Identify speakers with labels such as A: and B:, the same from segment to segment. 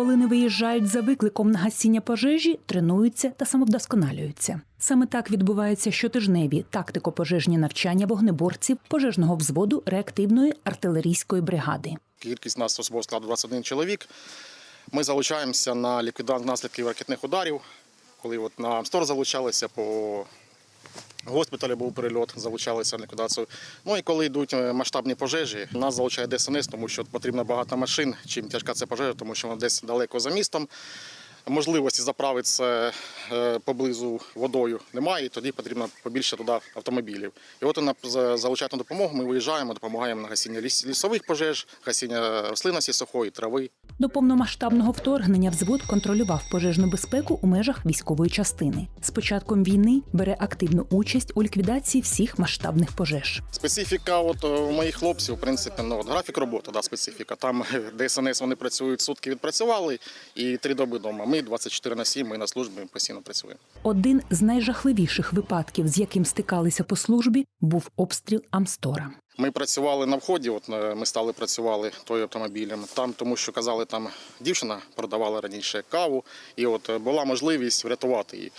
A: коли не виїжджають за викликом на гасіння пожежі, тренуються та самовдосконалюються. Саме так відбуваються щотижневі тактико-пожежні навчання вогнеборців пожежного взводу реактивної артилерійської бригади.
B: Кількість нас особового складу 21 чоловік. Ми залучаємося на ліквідацію наслідків ракетних ударів. Коли от на Амстор залучалися по госпіталі був перельот, залучалися на ліквідацію. Ну і коли йдуть е, масштабні пожежі, нас залучає ДСНС, тому що потрібно багато машин. Чим тяжка ця пожежа, тому що вона десь далеко за містом. Можливості заправитися е, поблизу водою немає, і тоді потрібно побільше туди автомобілів. І от вона за- залучає на допомогу. Ми виїжджаємо, допомагаємо на гасіння ліс- лісових пожеж, гасіння рослинності сухої, трави.
A: До повномасштабного вторгнення взвод контролював пожежну безпеку у межах військової частини. З початком війни бере активну участь у ліквідації всіх масштабних пожеж.
B: Специфіка от е, у моїх хлопців, в принципі, ну, от, графік роботи, да, специфіка. Там е, ДСНС вони працюють сутки відпрацювали і три доби вдома. Ми 24 на 7, ми на службі постійно працюємо.
A: Один з найжахливіших випадків, з яким стикалися по службі, був обстріл Амстора.
B: Ми працювали на вході, от е, ми стали працювали той автомобілем. Там, тому що казали, там дівчина продавала раніше каву, і от е, була можливість врятувати її.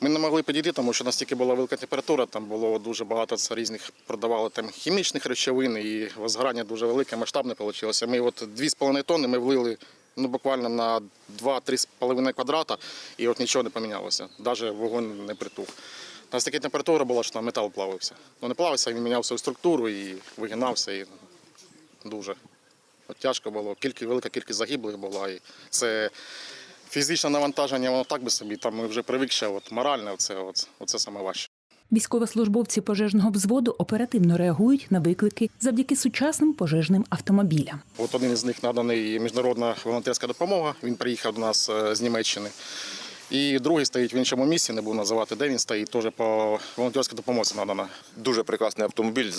B: Ми не могли підійти, тому що настільки була велика температура, там було дуже багато різних продавали там хімічних речовин, і возгорання дуже велике, масштабне вийшло. Ми от 2,5 тонни ми влили ну, буквально на 2-3,5 квадрата, і от нічого не помінялося. Навіть вогонь не притух. У нас така температура була, що там метал плавився. Ну не плавився, він міняв свою структуру і вигинався. І дуже От тяжко було. Кілька, велика кількість загиблих була. І це фізичне навантаження, воно так би собі. Там ми вже привикши, от моральне, оце, от, оце саме.
A: Військовослужбовці пожежного взводу оперативно реагують на виклики завдяки сучасним пожежним автомобілям.
B: От один із них наданий міжнародна волонтерська допомога. Він приїхав до нас е, з Німеччини. І другий стоїть в іншому місці, не буду називати, де він стоїть, теж по волонтерській допомозі надана.
C: Дуже прекрасний автомобіль.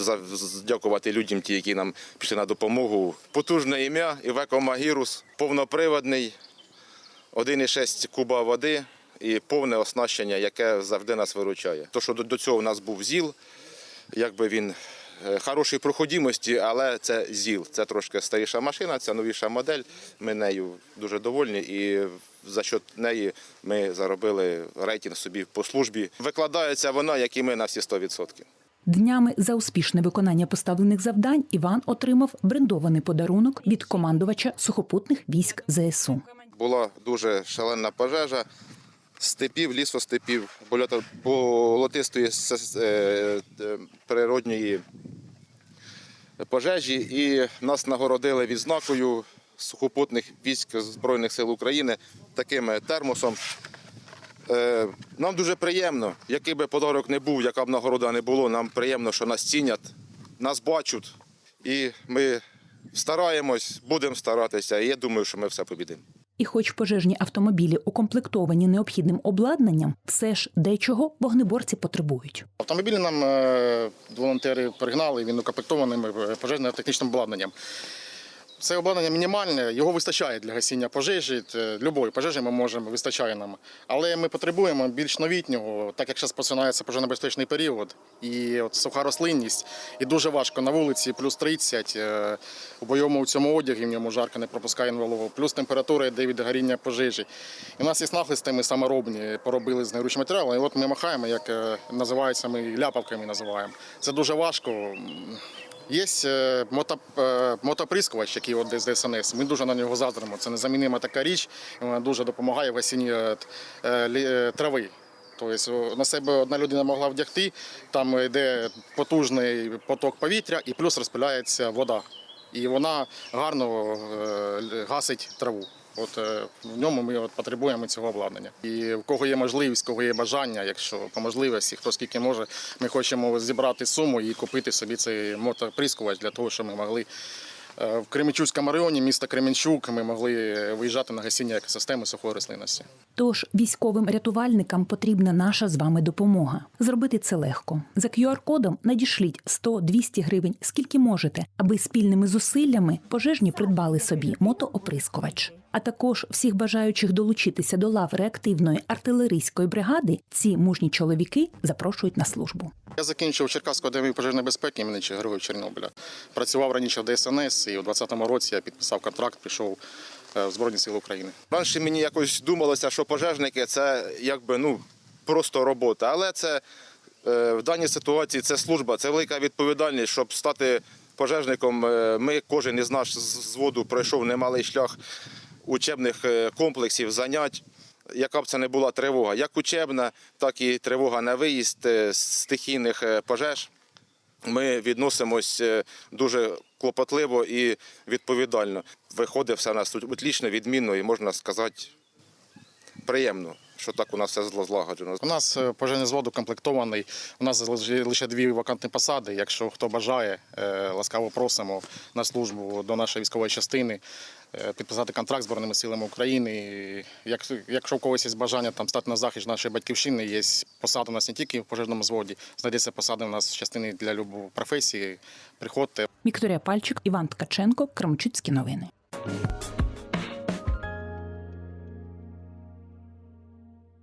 C: Дякувати людям, ті, які нам пішли на допомогу. Потужне ім'я, Івеко Магірус, повноприводний, 1,6 куба води і повне оснащення, яке завжди нас виручає. То, що до, цього у нас був ЗІЛ, якби він е, хорошої проходимості, але це ЗІЛ. Це трошки старіша машина, це новіша модель. Ми нею дуже довольні і за счет неї ми заробили рейтинг собі по службі. Викладається вона, як і ми, на всі 100%.
A: Днями за успішне виконання поставлених завдань Іван отримав брендований подарунок від командувача сухопутних військ ЗСУ.
C: була дуже шалена пожежа степів, лісостепів, болотистої е, е, природньої пожежі, і нас нагородили відзнакою сухопутних військ Збройних сил України таким термосом. Е, Нам дуже приємно, який би подарок не був, яка б нагорода не було, нам приємно, що нас цінять, нас бачать. І ми стараємось, будемо старатися. І я думаю, що ми все побідемо.
A: І хоч пожежні автомобілі укомплектовані необхідним обладнанням, все ж дечого вогнеборці потребують.
B: Автомобілі нам е, волонтери пригнали, він укомплектований е, пожежно-технічним обладнанням. Це обладнання мінімальне, його вистачає для гасіння пожежі. Е, Любої пожежі ми можемо, вистачає нам. Але ми потребуємо більш новітнього, так як зараз починається пожежно-безпечний період, і от суха рослинність, і дуже важко на вулиці, плюс 30, е, у бойовому у цьому одягі в ньому жарко не пропускає на голову, плюс температура йде від горіння пожежі. І у нас є нахлисти, ми саморобні, поробили з неручного матеріалу, і от ми махаємо, як е, називається, ми ляпавками називаємо. Це дуже важко. Є е, е, мотоприскувач, який от десь ДСНС. Ми дуже на нього заздримо. Це незамінима така річ, вона дуже допомагає в осінні е, трави. Тобто на себе одна людина могла вдягти, там йде потужний поток повітря і плюс розпиляється вода. І вона гарно гасить траву. От е, в ньому ми от потребуємо цього обладнання. І в кого є можливість, в кого є бажання, якщо по можливості, хто скільки може, ми хочемо зібрати суму і купити собі цей мотоприскувач для того, щоб ми могли в Кременчуцькому районі міста Кременчук ми могли виїжджати на гасіння екосистеми сухої рослинності.
A: Тож військовим рятувальникам потрібна наша з вами допомога. Зробити це легко. За QR-кодом надішліть 100-200 гривень, скільки можете, аби спільними зусиллями пожежні придбали собі мотооприскувач. А також всіх бажаючих долучитися до лав реактивної артилерійської бригади ці мужні чоловіки запрошують на службу.
B: Я закінчив Черкаську академію пожежної безпеки імені Героїв Чорнобиля. Працював раніше в ДСНС, і у 2020 році я підписав контракт, пішов е, в Збройні Сили України.
C: Раніше мені якось думалося, що пожежники це якби ну просто робота. Але це е, в даній ситуації це служба, це велика відповідальність, щоб стати пожежником. е, Ми кожен із нас з зводу пройшов немалий шлях учебних комплексів, занять. Яка б це не була тривога, як учебна, так і тривога на виїзд з стихійних пожеж. Ми відносимось е, дуже клопотливо і відповідально. Виходить все у нас тут отлично, відмінно і можна сказати приємно, що так у нас все зло- злагоджено.
B: У нас е, пожежний звод укомплектований. У нас лише- лише дві вакантні посади. Якщо хто бажає, е, ласкаво просимо на службу до нашої військової частини. е, Підписати контракт з Збройними силами України. Як, якщо в когось є бажання там стати на захист нашої батьківщини, є посада у нас не тільки в пожежному зводі, знайдеться посада у нас в частині для любої професії. Приходьте.
A: Вікторія Пальчик, Іван Ткаченко, Крамчуцькі новини.